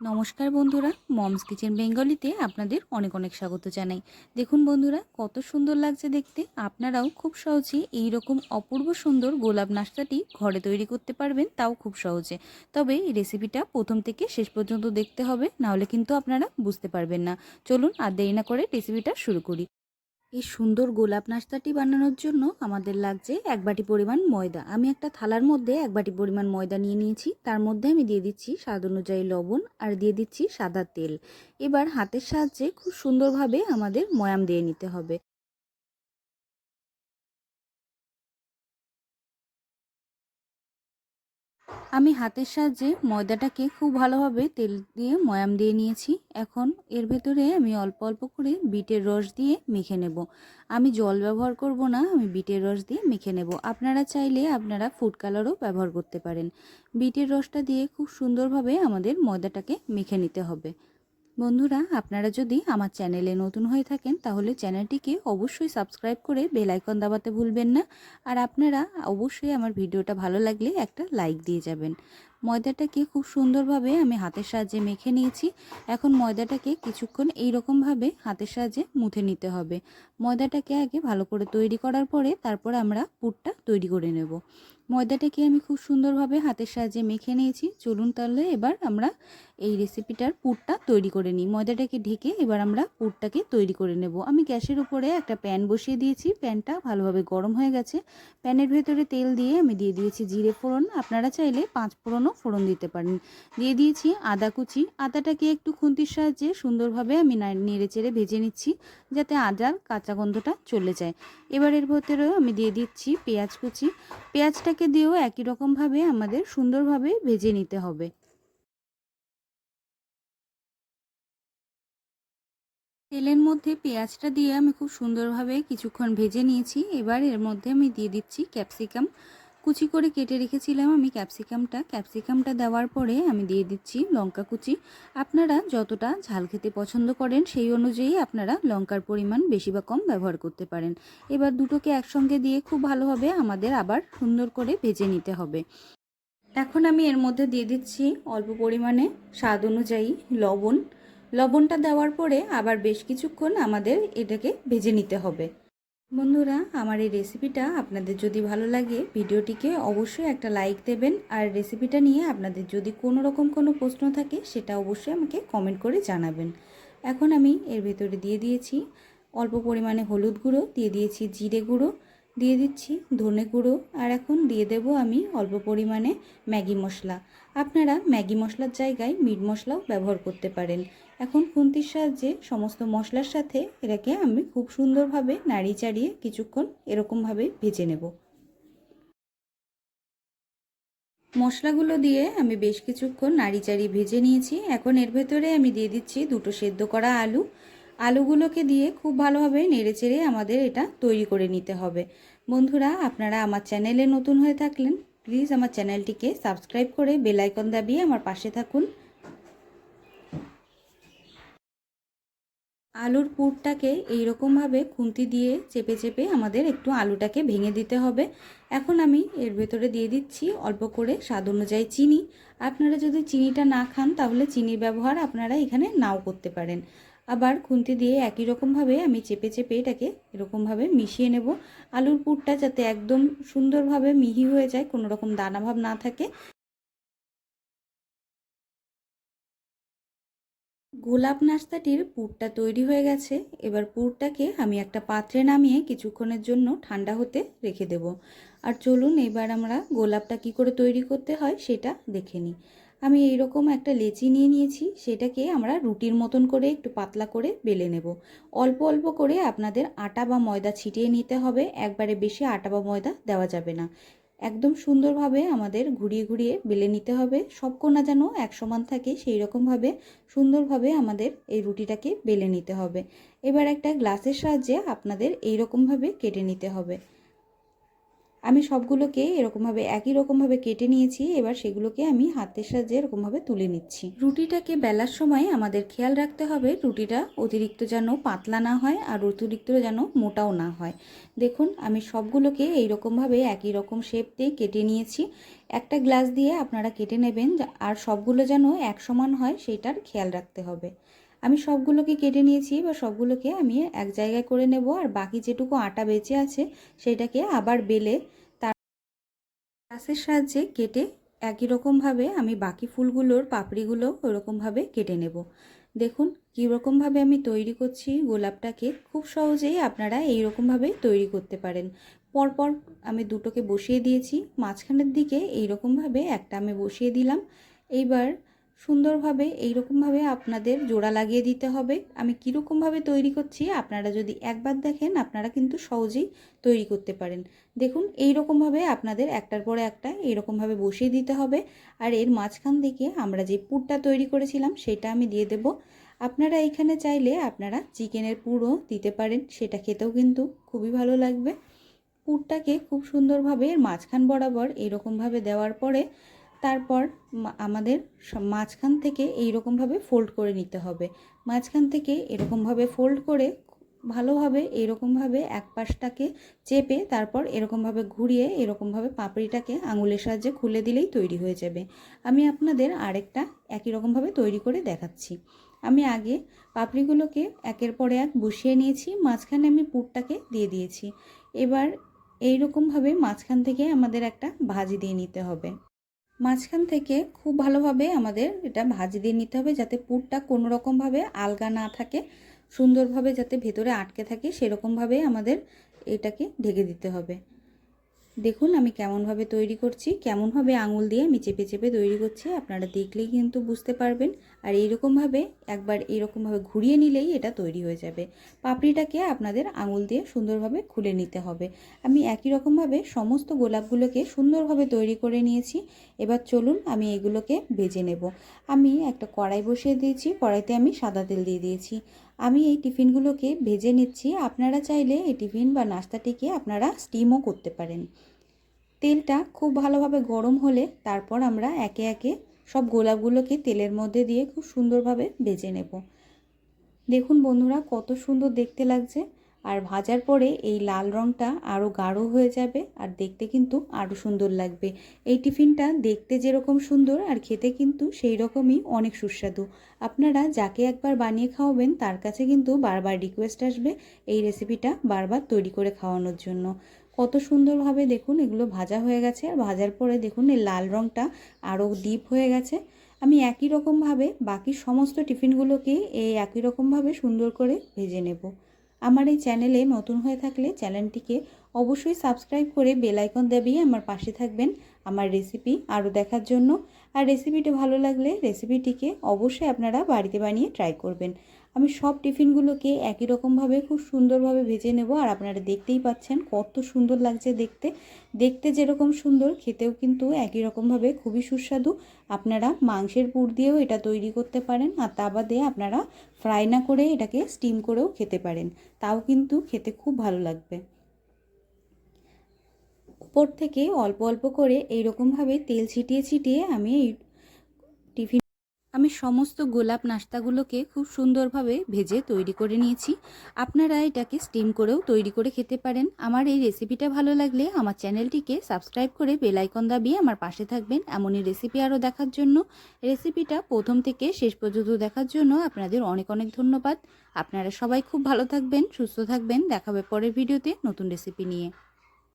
নমস্কার বন্ধুরা, moms kitchen বেঙ্গলিতে আপনাদের অনেক অনেক স্বাগত জানাই। দেখুন বন্ধুরা, কত সুন্দর লাগছে দেখতে। আপনারাও খুব সহজে এই রকম অপূর্ব সুন্দর গোলাপ নাস্তাটি ঘরে তৈরি করতে পারবেন, তাও খুব সহজে। তবে এই রেসিপিটা প্রথম থেকে শেষ পর্যন্ত দেখতে হবে, নাহলে কিন্তু আপনারা বুঝতে পারবেন না। চলুন আর দেরি না করে রেসিপিটা শুরু করি। এই সুন্দর গোলাপ নাস্তাটি বানানোর জন্য আমাদের লাগছে এক বাটি পরিমাণ ময়দা। আমি একটা থালার মধ্যে এক বাটি পরিমাণ ময়দা নিয়ে নিয়েছি। তার মধ্যে আমি দিয়ে দিচ্ছি স্বাদ অনুযায়ী লবণ আর দিয়ে দিচ্ছি সাদা তেল। এবার হাতের সাহায্যে খুব সুন্দরভাবে আমাদের ময়াম দিয়ে নিতে হবে। আমি হাতের সাহায্যে ময়দাটাকে খুব ভালোভাবে তেল দিয়ে ময়াম দিয়ে নিয়েছি। এখন এর ভেতরে আমি অল্প অল্প করে বিটের রস দিয়ে মেখে নেব। আমি জল ব্যবহার করব না, আমি বিটের রস দিয়ে মেখে নেব। আপনারা চাইলে আপনারা ফুড কালারও ব্যবহার করতে পারেন। বিটের রসটা দিয়ে খুব সুন্দরভাবে আমাদের ময়দাটাকে মেখে নিতে হবে। বন্ধুরা, আপনারা যদি আমার চ্যানেলে নতুন হয়ে থাকেন, তাহলে চ্যানেলটিকে অবশ্যই সাবস্ক্রাইব করে বেল আইকন দাবাতে ভুলবেন না। আর আপনারা অবশ্যই আমার ভিডিওটা ভালো লাগলে একটা লাইক দিয়ে যাবেন। ময়দাটাকে খুব সুন্দরভাবে আমি হাতের সাহায্যে মেখে নিয়েছি। এখন ময়দাটাকে কিছুক্ষণ এই রকমভাবে হাতের সাহায্যে মুথে নিতে হবে। ময়দাটাকে আগে ভালো করে তৈরি করার পরে তারপর আমরা পুরটা তৈরি করে নেব। ময়দাটাকে আমি খুব সুন্দরভাবে হাতের সাহায্যে মেখে নিয়েছি। চলুন তাহলে এবার আমরা এই রেসিপিটার পুরটা তৈরি করে নিই। ময়দাটাকে ঢেকে এবার আমরা পুরটাকে তৈরি করে নেব। আমি গ্যাসের উপরে একটা প্যান বসিয়ে দিয়েছি। প্যানটা ভালোভাবে গরম হয়ে গেছে। প্যানের ভেতরে তেল দিয়ে আমি দিয়ে দিয়েছি জিরে ফোড়ন। আপনারা চাইলে পাঁচ ফোড়নও ফোড়ন দিতে পারেন। দিয়ে দিয়েছি আদা কুচি। আদাটাকে একটু খুন্তির সাহায্যে সুন্দরভাবে আমি নেড়ে চেড়ে ভেজে নিচ্ছি যাতে আদার কাঁচা গন্ধটা চলে যায়। এবার এর ভেতরেও আমি দিয়ে দিচ্ছি পেঁয়াজ কুচি। পেঁয়াজটাকে দিয়েও একই রকমভাবে আমাদের সুন্দরভাবে ভেজে নিতে হবে। তেলের মধ্যে পেঁয়াজটা দিয়ে আমি খুব সুন্দরভাবে কিছুক্ষণ ভেজে নিয়েছি। এবার এর মধ্যে আমি দিয়ে দিচ্ছি ক্যাপসিকাম। কুচি করে কেটে রেখেছিলাম আমি ক্যাপসিকামটা। ক্যাপসিকামটা দেওয়ার পরে আমি দিয়ে দিচ্ছি লঙ্কা কুচি। আপনারা যতটা ঝাল খেতে পছন্দ করেন সেই অনুযায়ী আপনারা লঙ্কার পরিমাণ বেশি বা কম ব্যবহার করতে পারেন। এবার দুটোকে একসঙ্গে দিয়ে খুব ভালোভাবে আমাদের আবার সুন্দর করে ভেজে নিতে হবে। এখন আমি এর মধ্যে দিয়ে দিচ্ছি অল্প পরিমাণে স্বাদ অনুযায়ী লবণ। লবণটা দেওয়ার পরে আবার বেশ কিছুক্ষণ আমাদের এটাকে ভেজে নিতে হবে। বন্ধুরা, আমার এই রেসিপিটা আপনাদের যদি ভালো লাগে, ভিডিওটিকে অবশ্যই একটা লাইক দেবেন আর রেসিপিটা নিয়ে আপনাদের যদি কোনো রকম কোনো প্রশ্ন থাকে, সেটা অবশ্যই আমাকে কমেন্ট করে জানাবেন। এখন আমি এর ভেতরে দিয়ে দিয়েছি অল্প পরিমাণে হলুদ গুঁড়ো, দিয়ে দিয়েছি জিরে গুঁড়ো, দিয়ে দিচ্ছি ধনে গুঁড়ো আর এখন দিয়ে দেব আমি অল্প পরিমাণে ম্যাগি মশলা। আপনারা ম্যাগি মশলার জায়গায় মিট মশলাও ব্যবহার করতে পারেন। এখন খুন্তির সাহায্যে সমস্ত মশলার সাথে এটাকে আমি খুব সুন্দরভাবে নাড়ি চাড়িয়ে কিছুক্ষণ এরকমভাবে ভেজে নেব। মশলাগুলো দিয়ে আমি বেশ কিছুক্ষণ নাড়ি চাড়িয়ে ভেজে নিয়েছি। এখন এর ভেতরে আমি দিয়ে দিচ্ছি দুটো সেদ্ধ করা আলু। আলুগুলোকে দিয়ে খুব ভালোভাবে নেড়ে চেড়ে আমাদের এটা তৈরি করে নিতে হবে। বন্ধুরা, আপনারা আমার চ্যানেলে নতুন হয়ে থাকলেন, প্লিজ আমার চ্যানেলটিকে সাবস্ক্রাইব করে বেলাইকন দাবিয়ে আমার পাশে থাকুন। আলুর পুরটাকে এইরকমভাবে খুন্তি দিয়ে চেপে চেপে আমাদের একটু আলুটাকে ভেঙে দিতে হবে। এখন আমি এর ভেতরে দিয়ে দিচ্ছি অল্প করে স্বাদ অনুযায়ী চিনি। আপনারা যদি চিনিটা না খান, তাহলে চিনির ব্যবহার আপনারা এখানে নাও করতে পারেন। আবার খুন্তি দিয়ে একই রকমভাবে আমি চেপে চেপে এটাকে এরকমভাবে মিশিয়ে নেব। আলুর পুরটা যাতে একদম সুন্দরভাবে মিহি হয়ে যায়, কোনো রকম দানাভাব না থাকে। গোলাপ নাস্তাটির পুরটা তৈরি হয়ে গেছে। এবার পুরটাকে আমি একটা পাত্রে নামিয়ে কিছুক্ষণের জন্য ঠান্ডা হতে রেখে দেব। আর চলুন এবার আমরা গোলাপটা কি করে তৈরি করতে হয় সেটা দেখে নিই। আমি এইরকম একটা লেচি নিয়ে নিয়েছি, সেটাকে আমরা রুটির মতন করে একটু পাতলা করে বেলে নেব। অল্প অল্প করে আপনাদের আটা বা ময়দা ছিটিয়ে নিতে হবে, একবারে বেশি আটা বা ময়দা দেওয়া যাবে না। একদম সুন্দরভাবে আমাদের ঘুরিয়ে ঘুরিয়ে বেলে নিতে হবে। সব কোনা যেন এক সমান থাকে, সেই রকমভাবে সুন্দরভাবে আমাদের এই রুটিটাকে বেলে নিতে হবে। এবার একটা গ্লাসের সাহায্যে আপনাদের এই রকমভাবে কেটে নিতে হবে। আমি সবগুলোকে এরকমভাবে, একই রকমভাবে কেটে নিয়েছি। এবার সেগুলোকে আমি হাতের সাহায্যে এরকমভাবে তুলে নিচ্ছি। রুটিটাকে বেলার সময় আমাদের খেয়াল রাখতে হবে, রুটিটা অতিরিক্ত যেন পাতলা না হয় আর অতিরিক্ত যেন মোটাও না হয়। দেখুন, আমি সবগুলোকে এই রকমভাবে একই রকম শেপ দিয়ে কেটে নিয়েছি। একটা গ্লাস দিয়ে আপনারা কেটে নেবেন, আর সবগুলো যেন এক সমান হয় সেইটার খেয়াল রাখতে হবে। আমি সবগুলোকে কেটে নিয়েছি বা সবগুলোকে আমি এক জায়গায় করে নেব, আর বাকি যেটুকু আটা বেঁচে আছে সেটাকে আবার বেলে তার গ্লাসের সাহায্যে কেটে একই রকমভাবে আমি বাকি ফুলগুলোর পাপড়িগুলো ওরকমভাবে কেটে নেব। দেখুন কীরকমভাবে আমি তৈরি করছি গোলাপটাকে, খুব সহজেই আপনারা এই রকমভাবে তৈরি করতে পারেন। পরপর আমি দুটোকে বসিয়ে দিয়েছি, মাঝখানের দিকে এই রকমভাবে একটা আমি বসিয়ে দিলাম, এইবার সুন্দরভাবে, এইরকমভাবে আপনাদের জোড়া লাগিয়ে দিতে হবে। আমি কীরকমভাবে তৈরি করছি, আপনারা যদি একবার দেখেন, আপনারা কিন্তু সহজেই তৈরি করতে পারেন। দেখুন এই রকমভাবে আপনাদের একটার পরে একটা এইরকমভাবে বসিয়ে দিতে হবে। আর এর মাঝখান থেকে আমরা যে পুরটা তৈরি করেছিলাম, সেটা আমি দিয়ে দেব। আপনারা এখানে চাইলে আপনারা চিকেনের পুরও দিতে পারেন, সেটা খেতেও কিন্তু খুবই ভালো লাগবে। পুরটাকে খুব সুন্দরভাবে এর মাঝখান বরাবর এরকমভাবে দেওয়ার পরে তারপর আমাদের মাঝখান থেকে এই রকমভাবে ফোল্ড করে নিতে হবে। মাঝখান থেকে এরকমভাবে ফোল্ড করে ভালোভাবে এরকমভাবে এক পাশটাকে চেপে তারপর এরকমভাবে ঘুরিয়ে এরকমভাবে পাপড়িটাকে আঙুলের সাহায্যে খুলে দিলেই তৈরি হয়ে যাবে। আমি আপনাদের আরেকটা একই রকমভাবে তৈরি করে দেখাচ্ছি। আমি আগে পাপড়িগুলোকে একের পরে এক বসিয়ে নিয়েছি, মাঝখানে আমি পুরটাকে দিয়ে দিয়েছি। এবার এই রকমভাবে মাঝখান থেকে আমাদের একটা ভাজি দিয়ে নিতে হবে। মাঝখান থেকে খুব ভালোভাবে আমাদের এটা ভাজি দিয়ে নিতে হবে যাতে পুরটা কোনো রকমভাবে আলগা না থাকে, সুন্দরভাবে যাতে ভেতরে আটকে থাকে, সেরকমভাবে আমাদের এটাকে ঢেকে দিতে হবে। দেখুন, আমি কেমনভাবে তৈরি করছি, কেমনভাবে আঙুল দিয়ে আমি চেপে চেপে তৈরি করছি, আপনারা দেখলেই কিন্তু বুঝতে পারবেন। আর এইরকমভাবে একবার এইরকমভাবে ঘুরিয়ে নিলেই এটা তৈরি হয়ে যাবে। পাপড়িটাকে আপনাদের আঙুল দিয়ে সুন্দরভাবে খুলে নিতে হবে। আমি একই রকমভাবে সমস্ত গোলাপগুলোকে সুন্দরভাবে তৈরি করে নিয়েছি। এবার চলুন, আমি এগুলোকে ভেজে নেব। আমি একটা কড়াই বসিয়ে দিয়েছি, কড়াইতে আমি সাদা তেল দিয়ে দিয়েছি। আমি এই টিফিনগুলোকে ভেজে নিচ্ছি। আপনারা চাইলে এই টিফিন বা নাস্তাটিকে আপনারা স্টিমও করতে পারেন। তেলটা খুব ভালোভাবে গরম হলে তারপর আমরা একে একে সব গোলাপগুলোকে তেলের মধ্যে দিয়ে খুব সুন্দরভাবে ভেজে নেব। দেখুন বন্ধুরা, কত সুন্দর দেখতে লাগছে। আর ভাজার পরে এই লাল রঙটা আরও গাঢ় হয়ে যাবে আর দেখতে কিন্তু আরও সুন্দর লাগবে। এই টিফিনটা দেখতে যেরকম সুন্দর আর খেতে কিন্তু সেই রকমই অনেক সুস্বাদু। আপনারা যাকে একবার বানিয়ে খাওয়াবেন তার কাছে কিন্তু বারবার রিকোয়েস্ট আসবে এই রেসিপিটা বারবার তৈরি করে খাওয়ানোর জন্য। কত সুন্দরভাবে দেখুন এগুলো ভাজা হয়ে গেছে আর ভাজার পরে দেখুন এই লাল রঙটা আরও ডিপ হয়ে গেছে। আমি একই রকমভাবে বাকি সমস্ত টিফিনগুলোকে এই একই রকমভাবে সুন্দর করে ভেজে নেব। আমার এই চ্যানেলে নতুন হয়ে থাকলে চ্যানেলটিকে অবশ্যই সাবস্ক্রাইব করে বেল আইকন দাবিয়ে আমার পাশে থাকবেন আমার রেসিপি আরও দেখার জন্য। আর রেসিপিটি ভালো লাগলে রেসিপিটিকে অবশ্যই আপনারা বাড়িতে বানিয়ে ট্রাই করবেন। আমি সব টিফিনগুলোকে একই রকমভাবে খুব সুন্দরভাবে ভেজে নেব। আর আপনারা দেখতেই পাচ্ছেন কত সুন্দর লাগছে দেখতে। দেখতে যেরকম সুন্দর, খেতেও কিন্তু একই রকমভাবে খুবই সুস্বাদু। আপনারা মাংসের পুর দিয়েও এটা তৈরি করতে পারেন, আর তা বাদে আপনারা ফ্রাই না করে এটাকে স্টিম করেও খেতে পারেন। তাও কিন্তু খেতে খুব ভালো লাগবে। উপর থেকে অল্প অল্প করে এইরকমভাবে তেল ছিটিয়ে ছিটিয়ে আমি এই টিফিন আমি সমস্ত গোলাপ নাস্তাগুলোকে খুব সুন্দরভাবে ভেজে তৈরি করে নিয়েছি। আপনারা এটাকে স্টিম করেও তৈরি করে খেতে পারেন। আমার এই রেসিপিটা ভালো লাগলে আমার চ্যানেলটিকে সাবস্ক্রাইব করে বেলাইকন দাবিয়ে আমার পাশে থাকবেন। এমনই রেসিপি আরও দেখার জন্য। রেসিপিটা প্রথম থেকে শেষ পর্যন্ত দেখার জন্য আপনাদের অনেক অনেক ধন্যবাদ। আপনারা সবাই খুব ভালো থাকবেন, সুস্থ থাকবেন। দেখাবে পরের ভিডিওতে নতুন রেসিপি নিয়ে।